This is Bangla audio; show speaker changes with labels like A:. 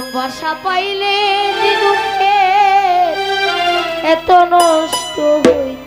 A: ভালোবাসা পাইলে যে এত নষ্ট হই